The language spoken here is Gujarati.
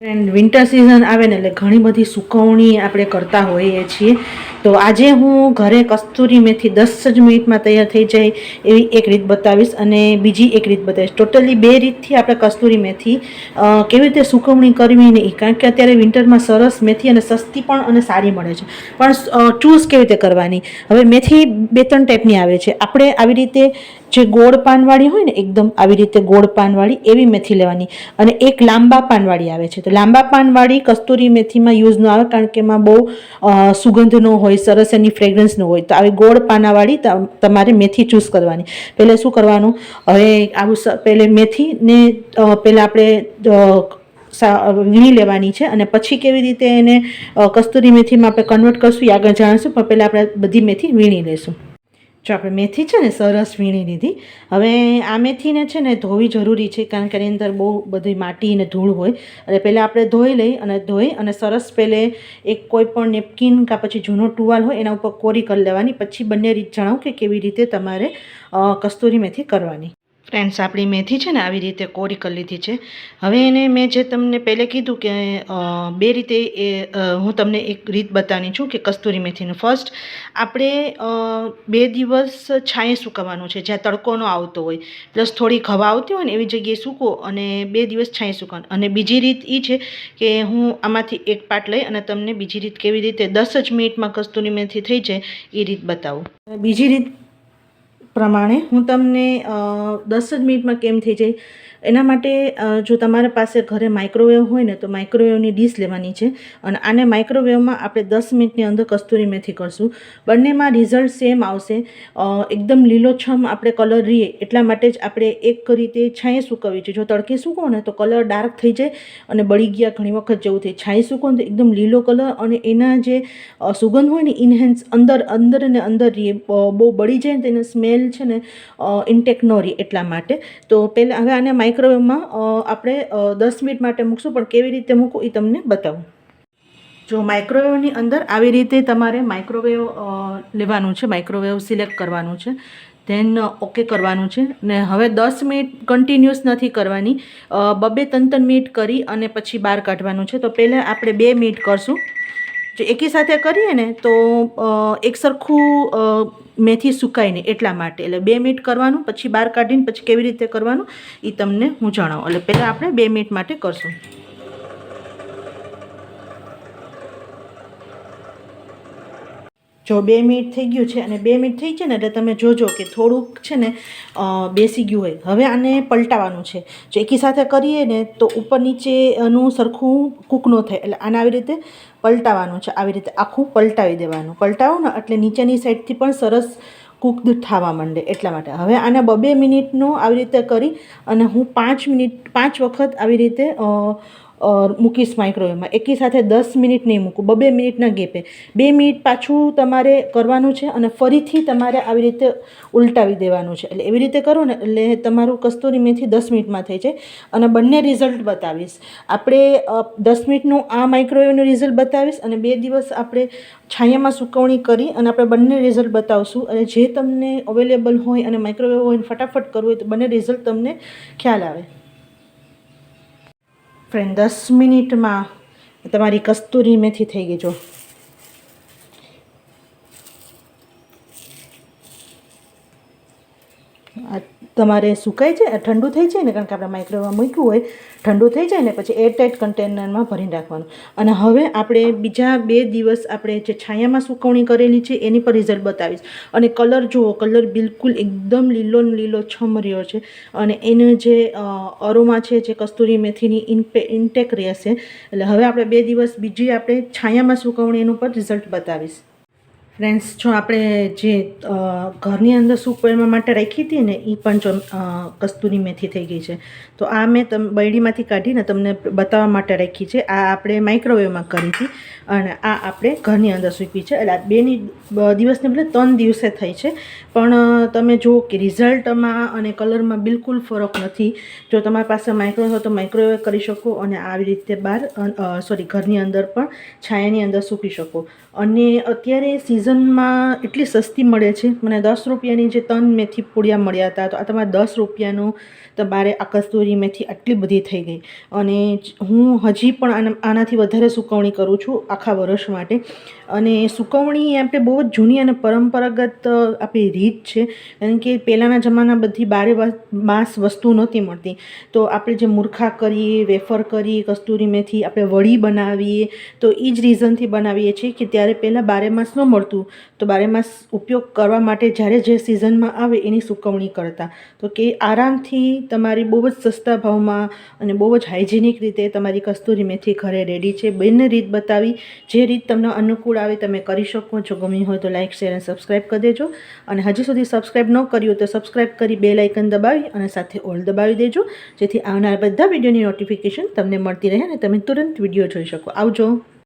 એન્ડ વિન્ટર સિઝન આવે ને એટલે ઘણી બધી સુકવણી આપણે કરતા હોઈએ છીએ. તો આજે હું ઘરે કસ્તુરી મેથી દસ જ મિનિટમાં તૈયાર થઈ જાય એવી એક રીત બતાવીશ અને બીજી એક રીત બતાવીશ. ટોટલી બે રીતથી આપણે કસ્તુરી મેથી કેવી રીતે સુકવણી કરવી નહીં કારણ કે અત્યારે વિન્ટરમાં સરસ મેથી અને સસ્તી પણ અને સારી મળે છે. પણ ચૂઝ કેવી રીતે કરવાની? હવે મેથી બે ત્રણ ટાઈપની આવે છે. આપણે આવી રીતે જે ગોળ પાનવાળી હોય ને એકદમ આવી રીતે ગોળ પાનવાળી, એવી મેથી લેવાની. અને એક લાંબા પાનવાળી આવે છે. તો લાંબા પાનવાળી કસ્તુરી મેથીમાં યુઝ ન આવે કારણ કે એમાં બહુ સુગંધ ન હોય, સરસ એની ફ્રેગ્રન્સ ન હોય. તો આવી ગોળ પાનાવાળી તમારે મેથી ચૂઝ કરવાની. પહેલે શું કરવાનું? હવે આવું પહેલે મેથીને પહેલાં આપણે વીણી લેવાની છે અને પછી કેવી રીતે એને કસ્તુરી મેથીમાં આપણે કન્વર્ટ કરશું એ આગળ જાણીશું. પણ પહેલાં આપણે બધી મેથી વીણી લઈશું. જો આપણે મેથી છે ને સરસ વીણી લીધી. હવે આ મેથીને છે ને ધોવી જરૂરી છે કારણ કે એની અંદર બહુ બધી માટી અને ધૂળ હોય. અને પહેલાં આપણે ધોઈ લઈ અને ધોઈ અને સરસ પહેલે એક કોઈ પણ નેપકિન કાં પછી જૂનો ટુવાલ હોય એના ઉપર કોરી કરી લેવાની. પછી બંને રીત જણાવું કે કેવી રીતે તમારે કસ્તુરી મેથી કરવાની. ફ્રેન્ડ્સ આપણી મેથી છે ને આવી રીતે કોરી કરી લીધી છે. હવે એને મેં જે તમને પહેલે કીધું કે બે રીતે એ હું તમને એક રીત બતાવી છું કે કસ્તુરી મેથીનું. ફર્સ્ટ આપણે બે દિવસ છાંયે સૂકવવાનું છે, જ્યાં તડકો ન આવતો હોય. પ્લસ થોડી હવા આવતી હોય ને એવી જગ્યાએ સૂકો અને બે દિવસ છાંયે સૂકવાનું અને બીજી રીત એ છે કે હું આમાંથી એક પાટ લઈ અને તમને બીજી રીત કેવી રીતે દસ જ મિનિટમાં કસ્તુરી મેથી થઈ જાય એ રીત બતાવું. બીજી રીત પ્રમાણે હું તમને દસ જ મિનિટમાં કેમ થઈ જાય એના માટે જો તમારા પાસે ઘરે માઇક્રોવેવ હોય ને, તો માઇક્રોવેવની ડીશ લેવાની છે. અને આને માઇક્રોવેવમાં આપણે દસ મિનિટની અંદર કસ્તુરી મેથી કરશું. બંનેમાં રિઝલ્ટ સેમ આવશે. એકદમ લીલોછમ આપણે કલર રહીએ, એટલા માટે જ આપણે એક રીતે છાંયે સૂકવવી છે જો તડકે સૂકો ને, તો કલર ડાર્ક થઈ જાય અને બળી ગયા ઘણી વખત જેવું થાય. છાંયે સૂકો ને, તો એકદમ લીલો કલર અને એના જે સુગંધ હોય ને ઇનહેન્સ અંદર અંદર ને અંદર રહીએ. બહુ બળી જાય ને તેનો સ્મેલ છે ને ઇન્ટેક ન રહે એટલા માટે. તો પહેલાં હવે આને માઇક્રોવેવમાં આપણે દસ મિનિટ માટે મૂકશું, પણ કેવી રીતે મૂકવું એ તમને બતાવું. જો માઇક્રોવેવની અંદર આવી રીતે તમારે માઇક્રોવેવ લેવાનું છે માઇક્રોવેવ સિલેક્ટ કરવાનું છે ધેન ઓકે કરવાનું છે, ને હવે દસ મિનિટ કન્ટિન્યુઅસ નથી કરવાની બબે ત્રણ ત્રણ મિનિટ કરી અને પછી બહાર કાઢવાનું છે. તો પહેલાં આપણે બે મિનિટ કરશું. જો એકી સાથે કરીએ ને તો એક સરખું મેથી સુકાય નહીં એટલા માટે. એટલે બે મિનિટ કરવાનું, પછી બહાર કાઢીને પછી કેવી રીતે કરવાનું એ તમને હું જણાવું. એટલે પહેલાં આપણે બે મિનિટ માટે કરશું. જો બે મિનિટ થઈ ગયું છે અને બે મિનિટ થઈ છે ને એટલે તમે જોજો કે થોડુંક છે ને બેસી ગયું હોય. હવે આને પલટાવવાનું છે. જો એકી સાથે કરીએ ને તો ઉપર નીચેનું સરખું કૂક ન થાય. એટલે આને આવી રીતે પલટાવવાનું છે. આવી રીતે આખું પલટાવી દેવાનું. પલટાવો ને એટલે નીચેની સાઈડથી પણ સરસ કૂકડ થવા માંડે એટલા માટે. હવે આને બબે મિનિટનું આવી રીતે કરી અને હું પાંચ મિનિટ, પાંચ વખત આવી રીતે મૂકીશ માઇક્રોવેવમાં એકી સાથે દસ મિનિટ નહીં મૂકું, બબે મિનિટના ગેપે. બે મિનિટ પાછું તમારે કરવાનું છે અને ફરીથી તમારે આવી રીતે ઉલટાવી દેવાનું છે. એટલે એવી રીતે કરો ને, એટલે તમારું કસ્તુરી મેથી દસ મિનિટમાં થઈ જાય. અને બંને રિઝલ્ટ બતાવીશ. આપણે દસ મિનિટનું આ માઇક્રોવેવનું રિઝલ્ટ બતાવીશ અને બે દિવસ આપણે છાયામાં સુકવણી કરી અને આપણે બંને રિઝલ્ટ બતાવશું. અને જે તમને અવેલેબલ હોય અને માઇક્રોવેવ હોય ફટાફટ કરવું હોય તો બંને રિઝલ્ટ તમને ખ્યાલ આવે. ફ્રેન્ડ દસ મિનિટમાં તમારી કસ્તુરી મેથી થઈ ગઈ જો. તમારે સુકાઈ જાય ઠંડુ થઈ જાય ને, કારણ કે આપણે માઇક્રોવેવમાં મૂક્યું હોય, ઠંડુ થઈ જાય ને, પછી એરટાઇટ કન્ટેનરમાં ભરીને રાખવાનું અને હવે આપણે બીજા બે દિવસ આપણે જે છાયામાં સુકવણી કરેલી છે, એની પર રિઝલ્ટ બતાવીશ. અને કલર જુઓ કલર બિલકુલ એકદમ લીલો ને લીલો છમ રહ્યો છે. અને એનો જે અરોમા છે, જે કસ્તુરી મેથીની ઇન્ટેક રહેશે. એટલે હવે આપણે બે દિવસ બીજી આપણે છાયામાં સુકવણી એનું પર રિઝલ્ટ બતાવીશ. ફ્રેન્ડ્સ જો આપણે જે ઘરની અંદર સૂકવવા માટે રાખી હતી ને એ પણ કસ્તુરી મેથી થઈ ગઈ છે. તો આ મેં તમ, બૈડીમાંથી કાઢીને તમને બતાવવા માટે રાખી છે. આ આપણે માઇક્રોવેવમાં કરી હતી અને આ આપણે ઘરની અંદર સૂકવી છે. એટલે આ બેની દિવસને બદલે ત્રણ દિવસે થઈ છે, પણ તમે જુઓ કે રિઝલ્ટમાં અને કલરમાં બિલકુલ ફરક નથી. જો તમારી પાસે માઇક્રોવેવ હોય તો માઇક્રોવેવ કરી શકો અને આવી રીતે બહાર સોરી ઘરની અંદર પણ છાયાની અંદર સૂકી શકો. અને અત્યારે સિઝન સિઝનમાં એટલી સસ્તી મળે છે? મને દસ રૂપિયાની જે તન મેથી પૂળિયા મળ્યા હતા, તો આ તમારે દસ રૂપિયાનું તમારે આ કસ્તુરી મેથી આટલી બધી થઈ ગઈ. અને હું હજી પણ આના, આનાથી વધારે સુકવણી કરું છું આખા વર્ષ માટે. અને સુકવણી આપણે બહુ જ જૂની અને પરંપરાગત આપણી રીત છે. કારણ કે પહેલાંના જમાના બધી બારે માસ વસ્તુ નહોતી મળતી. તો આપણે જે મૂર્ખા કરીએ, વેફર કરીએ, કસ્તુરી મેથી આપણે વડી બનાવીએ, તો એ જ રીઝનથી બનાવીએ છીએ કે ત્યારે પહેલાં બારે માસ ન મળતું. તો બારેમાસ ઉપયોગ કરવા માટે જ્યારે જે સિઝનમાં આવે એની સુકવણી કરતા. તો કે આરામથી તમારી બહુ જ સસ્તા ભાવમાં અને બહુ જ હાઇજેનિક રીતે તમારી કસ્તુરી મેથી ઘરે રેડી છે. બંને રીત બતાવી. જે રીત તમને અનુકૂળ આવે તમે કરી શકો. જો ગમી હોય તો લાઇક, શેર અને સબસ્ક્રાઈબ કરી દેજો. અને હજી સુધી સબસ્ક્રાઈબ ન કર્યું તો સબસ્ક્રાઈબ કરી બે લાઇકન દબાવી અને સાથે ઓલ દબાવી દેજો. જેથી આવનાર બધા વિડીયોની નોટિફિકેશન તમને મળતી રહે અને તમે તુરંત વીડિયો જોઈ શકો. આવજો.